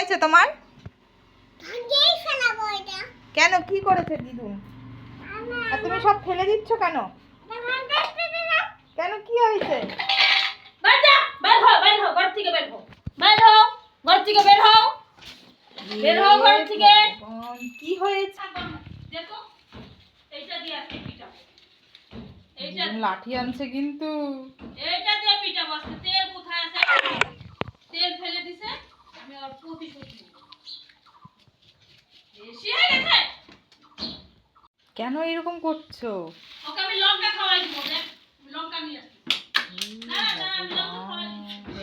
হয়েছে তোমার? কেন? কি করেছে আর তুমি সব ফেলে দিচ্ছ কেন? কেন? কি হয়েছে? বের যা বের হও বের হও ঘর থেকে বের হও। বের হও ঘর থেকে বের হও। বের হও ঘর থেকে। ভগবান, কি হয়েছে? দেখো এইটা দিয়ে আজকে পিটাবো এইটা দিদুন লাঠি আনছে কিন্তু। এইটা দিয়ে পিটাবো আজকে তেল কোথায় আছে তেল ফেলে দিছে আমি আর প্রতিশোধ নেব বেশি হয়ে গেছে কেন এরকম করছ? ওকে আমি লঙ্কা খাওয়াই দিব লঙ্কা নিয়ে।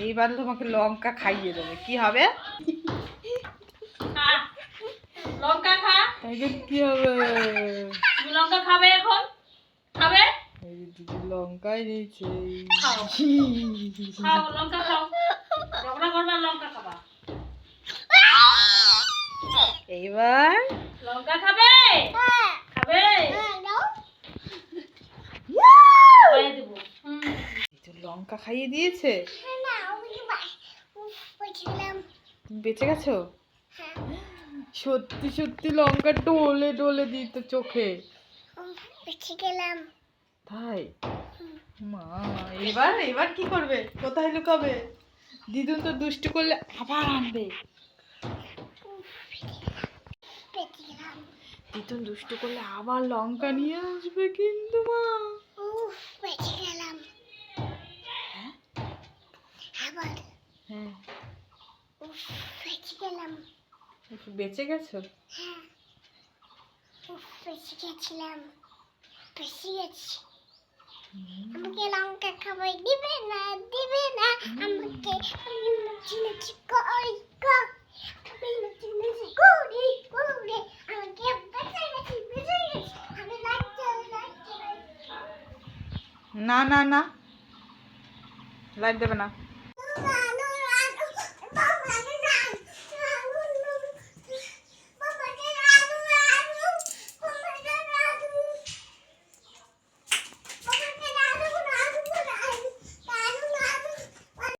এইবার তোমাকে লঙ্কা খাইয়ে দেবে কি হবে? লঙ্কা খা। এখন কি হবে? তুমি লঙ্কা খাবে এখন? খাবে? লঙ্কাই নিয়েছে খাও। খাও লঙ্কা খাও। ঝগড়া লঙ্কা খাবা। এইবার লঙ্কা খাবে? খাবে? খাইয়ে দেবো। হুম। এই যে লঙ্কা খাইয়ে দিয়েছে। তুমি বেঁচে গেছো? সত্যি সত্যি লঙ্কা ডলে ডলে দিত চোখে। গেলাম। তাই? মা এবার এবার কি করবে? কোথায় লুকাবে? দিদুন তো দুষ্টু করলে আবার আনবে। দিদুন দুষ্টু করলে আবার লঙ্কা নিয়ে আসবে কিন্তু মা। উফ গেলাম। আবার? হ্যাঁ। গেলাম। বেঁচে গেছো? হ্যাঁ। গেছিলাম। গেছি। আমাকে লঙ্কা খাবার দিবে না দিবে না। আমাকে আমি নাচি নাচি কই কই আমি নাচি নাচি করি করি আমাকে বেঁচে গেছি বেঁচে গেছি আমি নাচতে নাচতে না না না। লাইট দেবে না।